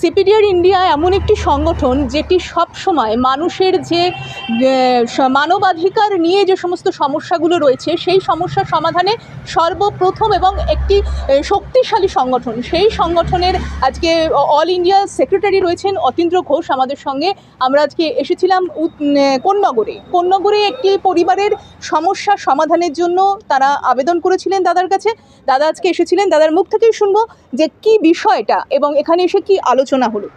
CPDR India এমন একটি সংগঠন যেটি সব সময় মানুষের যে মানবাধিকার নিয়ে যে সমস্ত সমস্যাগুলো রয়েছে, সেই সমস্যার সমাধানে সর্বপ্রথম এবং একটি শক্তিশালী সংগঠন। সেই সংগঠনের আজকে অল ইন্ডিয়া সেক্রেটারি রয়েছেন অতীন্দ্র ঘোষ। আমাদের সঙ্গে আমরা আজকে এসেছিলাম কোন্নগরে। কোন্নগরে একটি পরিবারের সমস্যা সমাধানের জন্য তারা আবেদন করেছিলেন দাদার কাছে। দাদা আজকে এসেছিলেন। দাদার মুখ থেকেই শুনব যে কি বিষয়টা এবং এখানে এসে কি আলোচনা হলো।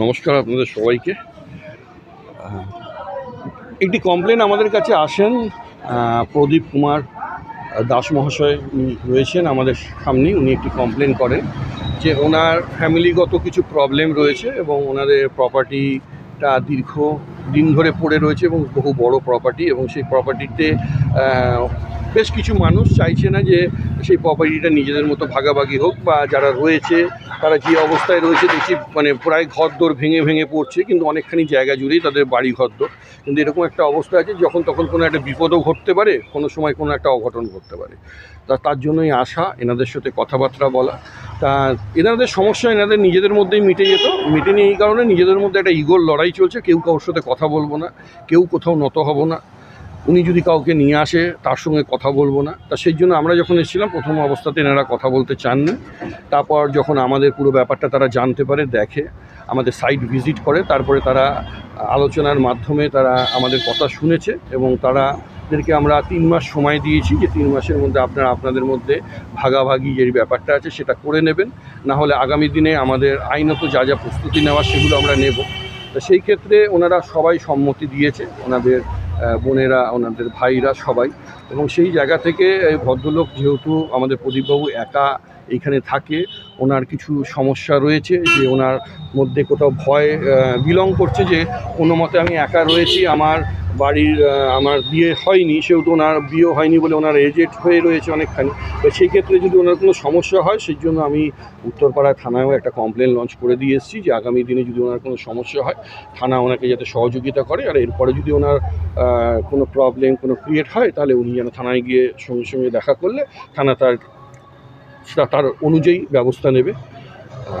নমস্কার আপনাদের সবাইকে। একটি কমপ্লেন আমাদের কাছে আসেন প্রদীপ কুমার দাস মহাশয় রয়েছেন আমাদের সামনে উনি একটি কমপ্লেন করেন যে ওনার ফ্যামিলিগত কিছু প্রবলেম রয়েছে এবং ওনাদের প্রপার্টিটা দীর্ঘ দিন ধরে পড়ে রয়েছে এবং বহু বড় প্রপার্টি এবং সেই প্রপার্টিতে বেশ কিছু মানুষ চাইছে না যে সেই প্রপার্টিটা নিজেদের মতো ভাগাভাগি হোক বা যারা রয়েছে, তারা যে অবস্থায় রয়েছে দেখছি মানে প্রায় ঘরদোর ভেঙে ভেঙে পড়ছে, কিন্তু অনেকখানি জায়গা জুড়েই তাদের বাড়ি ঘরদোর। কিন্তু এরকম একটা অবস্থা আছে, যখন তখন কোনো একটা বিপদও ঘটতে পারে, কোনো সময় কোনো একটা অঘটন ঘটতে পারে। তা তার জন্যই আসা এনাদের সাথে কথাবার্তা বলা। তা এনাদের সমস্যা এনাদের নিজেদের মধ্যেই মিটে যেত, মিটেনি এই কারণে নিজেদের মধ্যে একটা ইগোর লড়াই চলছে, কেউ কারোর সাথে কথা বলব না, কেউ কোথাও নত হব না। উনি যদি কাউকে নিয়ে আসে, তার সঙ্গে কথা বলব না। তা সেই জন্য আমরা যখন এসেছিলাম, প্রথম অবস্থাতে এনারা কথা বলতে চান না তারপর যখন আমাদের পুরো ব্যাপারটা তারা জানতে পারে, দেখে, আমাদের সাইট ভিজিট করে, তারপরে তারা আলোচনার মাধ্যমে তারা আমাদের কথা শুনেছে এবং তারাদেরকে আমরা তিন মাস সময় দিয়েছি যে তিন মাসের মধ্যে আপনারা আপনাদের মধ্যে ভাগাভাগি যে ব্যাপারটা আছে সেটা করে নেবেন। না হলে আগামী দিনে আমাদের আইনত যা যা প্রস্তুতি নেওয়া সেগুলো আমরা নেব। তা সেই ক্ষেত্রে ওনারা সবাই সম্মতি দিয়েছে। ওনাদের বোনেরা, ওনাদের ভাইরা সবাই। এবং সেই জায়গা থেকে ভদ্রলোক যেহেতু আমাদের প্রদীপবাবু একা এইখানে থাকে ওনার কিছু সমস্যা রয়েছে যে ওনার মধ্যে কোথাও ভয় বিলং করছে যে কোনো মতে আমি একা রয়েছি, আমার বাড়ির আমার বিয়ে হয়নি, সেহেতু ওনার বিয়ে হয়নি বলে ওনার এজেড হয়ে রয়েছে অনেকখানি। তো সেই ক্ষেত্রে যদি ওনার কোনো সমস্যা হয় সেই জন্য আমি উত্তরপাড়া থানায়ও একটা কমপ্লেন লঞ্চ করে দিয়ে এসেছি যে আগামী দিনে যদি ওনার কোনো সমস্যা হয়, থানা ওনাকে যাতে সহযোগিতা করে। আর এরপরে যদি ওনার কোনো প্রবলেম কোনো ক্রিয়েট হয়, তাহলে উনি যেন থানায় গিয়ে সঙ্গে সঙ্গে দেখা করলে, থানা তার সেটা তার অনুযায়ী ব্যবস্থা নেবে।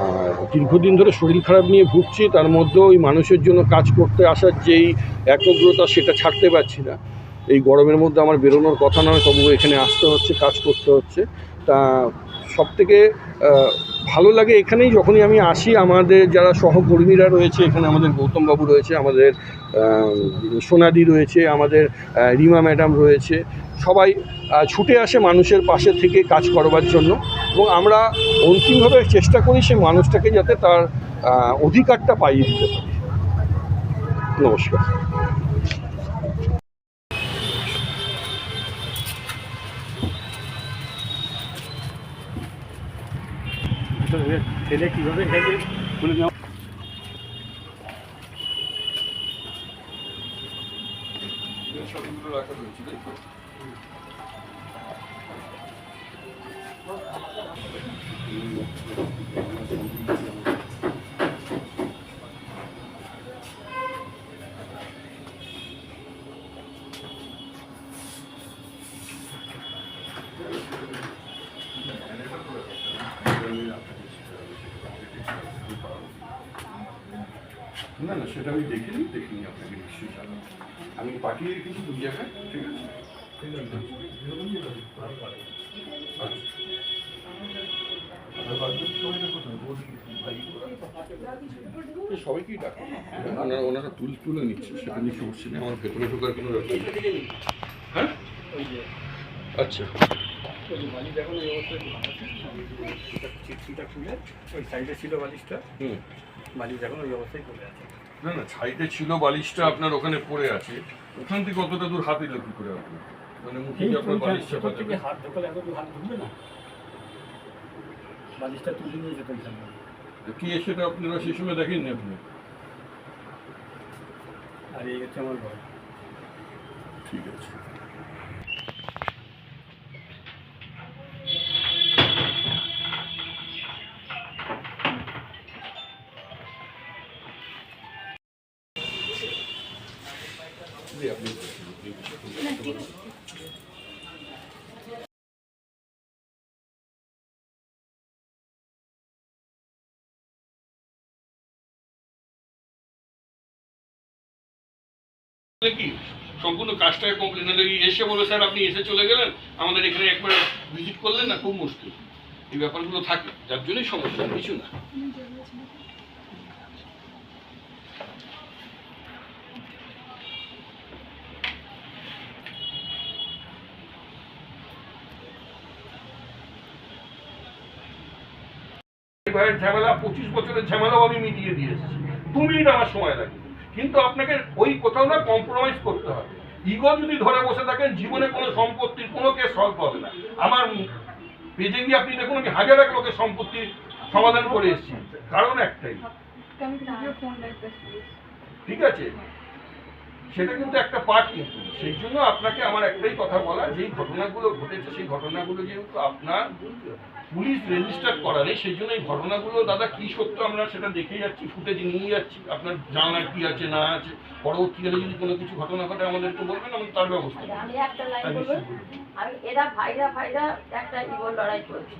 আর দীর্ঘদিন ধরে শরীর খারাপ নিয়ে ভুগছি, তার মধ্যে ওই মানুষের জন্য কাজ করতে আসার যেই একগ্রতা সেটা ছাড়তে পারছি না। এই গরমের মধ্যে আমার বেরোনোর কথা নয়, তবুও এখানে আসতে হচ্ছে, কাজ করতে হচ্ছে। তা সব থেকে ভালো লাগে এখানেই যখনই আমি আসি, আমাদের যারা সহকর্মীরা রয়েছে, এখানে আমাদের গৌতমবাবু রয়েছে, আমাদের সোনাদি রয়েছে, আমাদের রিমা ম্যাডাম রয়েছে, সবাই ছুটে আসে মানুষের পাশে থেকে কাজ করবার জন্য এবং আমরা অন্তিমভাবে চেষ্টা করি সে মানুষটাকে যাতে তার অধিকারটা পাইয়ে দিতে পারি। নমস্কার। ছেলে কীভাবে খেলে বলে নাও না না সেটা আমি দেখিনি দেখিনি আপনাকে নিশ্চয়ই জানাব আমি পাঠিয়ে রেখেছি দুই জায়গায় ঠিক আছে? আচ্ছা। এ সবাইকেই ডাকা। ওনারা ওনারা তুল তুলে নিচ্ছে সেটা নিয়ে সমস্যা নেই আমার ভেতরে ঢোকার কোনো ব্যাপার হ্যাঁ? আচ্ছা। বালিশ এখন এই অবস্থায় ওই সাইডে ছিল বালিশটা। হুম। বালিশ এখন ওই অবস্থায় পড়ে আছে। না না সাইডে ছিল বালিশটা আপনার ওখানে পড়ে আছে। ওখান থেকে কতটা দূর হাত দিল কি করে আপনি মানে মুখে কি আপনার বালিশ চাপা যাবে হাত ঢোকালে এত হাত ঢুকবে না। বালিশটা তুলে নিয়ে যেত কি সেটা আপনারা সেই সময় দেখেননি আপনি? আর এই হচ্ছে আমার ঘর। ঠিক আছে। সম্পূর্ণ কাজটাকে কমপ্লিট হলে এসে বলে স্যার আপনি এসে চলে গেলেন? আমাদের এখানে একবার ভিজিট করলেন না? খুব মুশকিল। এই ব্যাপারগুলো থাকে যার জন্যই সমস্যা কিছু না। ভাইয়ের ঝামেলা পঁচিশ বছরের ঝামেলাও আমি মিটিয়ে দিয়ে এসেছি। দু মিনিট আমার সময় লাগে। কিন্তু আপনাকে ওই কোথাও না কম্প্রোমাইজ করতে হবে ইগো যদি ধরে বসে থাকেন জীবনে কোনো সম্পত্তির কোনো কেস সলভ হবে না। আমার পেজে গিয়ে আপনি দেখুন আমি হাজার এক লোকের সম্পত্তি সমাধান করে এসেছি। কারণ একটাই। ঠিক আছে? সেটা কিন্তু একটা পার্ট কিন্তু। সেই জন্য আপনাকে আমার একটাই কথা বলা যেই ঘটনাগুলো ঘটেছে সেই ঘটনাগুলো যেহেতু আপনার পুলিশ রেজিস্টার করা নেই সেই জন্য এই ঘটনাগুলো দাদা কি সত্য আমরা সেটা দেখে যাচ্ছি ফুটেজ নিয়ে যাচ্ছি আপনার জানার কি আছে না আছে পরবর্তীকালে যদি কোনো কিছু ঘটনা ঘটে আমাদেরকে বলবেন আমরা তার ব্যবস্থা। আমি একটা লাইন বলব আমি এরা ভাইরা ভাইরা একটা ইগোর লড়াই করছে।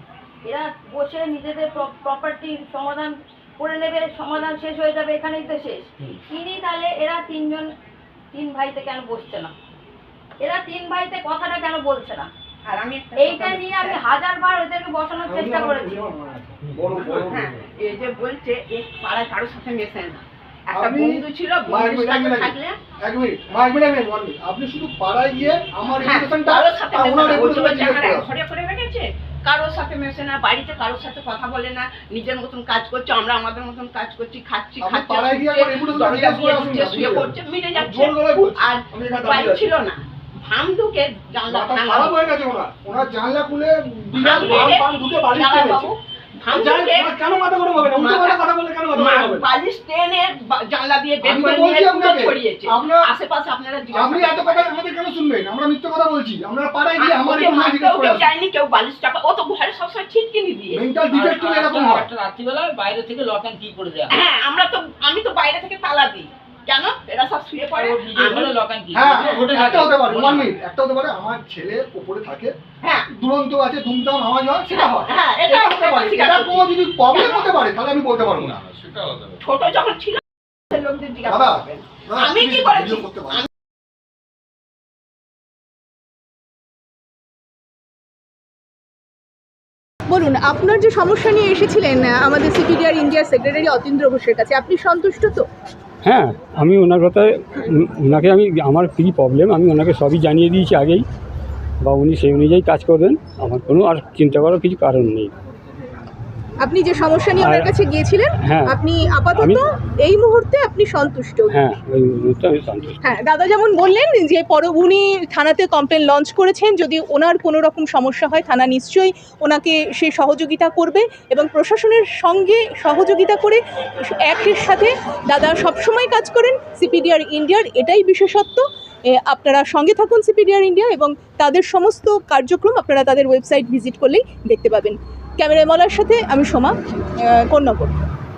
এরা বসে নিজেদের প্রপার্টি সমাধান করে নেবে সমাধান শেষ হয়ে যাবে এখানেই তো শেষ। তিনি তাহলে এরা তিনজন তিন ভাইতে কেন বসছে না? এরা তিন ভাইতে কথাটা কেন বলছে না? আর আমি এইটা নিয়ে আমি হাজার বার ওদেরকে বসানোর চেষ্টা করেছি। হ্যাঁ, এই যে বলছে এই পাড়ায় কারোর সাথে মেশে না। আপনি শুধু পাড়ায় গিয়ে আমার হ্যাঁ, রেপুটেশনটা ওনার রেপুটেশনটা জিজ্ঞেস করো। কারোর সাথে মেশে না বাড়িতে কারোর সাথে কথা বলে না নিজের মতন কাজ করছে আমরা আমাদের মতন কাজ করছি খাচ্ছি খাচ্ছি শুয়ে পড়ছে মিটে যাচ্ছে। আর দাঁড়িয়ে ছিল না। ভাম ঢুকে জানলা ভাঙা। হয়ে ওনার। জানলা খুলে ঢুকে বাড়ি জামাই টেনেছে। বাবু, ভাম যাই, ঢুকে কেন মাথা গরম হবে না? উল্টো মাথা- পাল্টা কথা বললে কেন মাথা গরম হবে? বালিশ টেনে জানলা দিয়ে বের আমি তো করে নিয়ে পুরো ছড়িয়েছে। আপনার- আশেপাশে আপনারা আপনি এত কথা আমাদের কেন শুনবেন? আমরা মিথ্য কথা বলছি। আমরা পাড়ায় গিয়ে আমার ওকে রেপুটেশন করে কেউ যায়নি কেউ বালিশ চাপা ও তো ঘরে সবসময় ছিটকিনি দিয়ে। মেন্টাল ডিফেক্ট হলে এরকম হয়। রাত্রিবেলা বাইরে থেকে লক অ্যান্ড কি করে দেওয়া হ্যাঁ আমরা তো আমি তো বাইরে থেকে তালা দিই। কেন? এরা সব শুয়ে পড়ে? হ্যাঁ ঘটে একটা হতে পারে ওয়ান মিনিট একটা হতে পারে আমার ছেলে উপরে থাকে হ্যাঁ। দুরন্ত আছে ধুমধাম আওয়াজ হয় সেটা হয়। হ্যাঁ এটা এটা হতে পারে এটা কোনো যদি প্রবলেম হতে পারে তাহলে আমি বলতে পারব না। সেটা আলাদা ব্যাপার। ছোট যখন ছিল লোকদের জিজ্ঞাসা করবেন। আমি কি করেছি? বলুন আপনার যে সমস্যা নিয়ে এসেছিলেন আমাদের সিপিডিআর ইন্ডিয়ার সেক্রেটারি অতীন্দ্র ঘোষের কাছে আপনি সন্তুষ্ট তো? হ্যাঁ আমি ওনার কথায় ওনাকে আমি, আমার কী প্রবলেম আমি ওনাকে সবই জানিয়ে দিয়েছি আগেই। বা উনি সেই অনুযায়ী কাজ করবেন, আমার কোনো আর চিন্তা করার কিছু কারণ নেই। আপনি যে সমস্যা নিয়ে ওনার কাছে গিয়েছিলেন হ্যাঁ। আপনি আপাতত এই মুহূর্তে আপনি সন্তুষ্ট। হ্যাঁ হ্যাঁ দাদা যেমন বললেন যে পর থানাতে কমপ্লেন লঞ্চ করেছেন যদি ওনার কোনো রকম সমস্যা হয় থানা নিশ্চয়ই ওনাকে সে সহযোগিতা করবে এবং প্রশাসনের সঙ্গে সহযোগিতা করে একের সাথে দাদা সবসময় কাজ করেন সিপিডিআর ইন্ডিয়ার এটাই বিশেষত্ব। আপনারা সঙ্গে থাকুন সিপিডিআর ইন্ডিয়া এবং তাদের সমস্ত কার্যক্রম আপনারা তাদের ওয়েবসাইট ভিজিট করলেই দেখতে পাবেন। ক্যামেরায় মলার সাথে আমি সোমা কন্যাপুর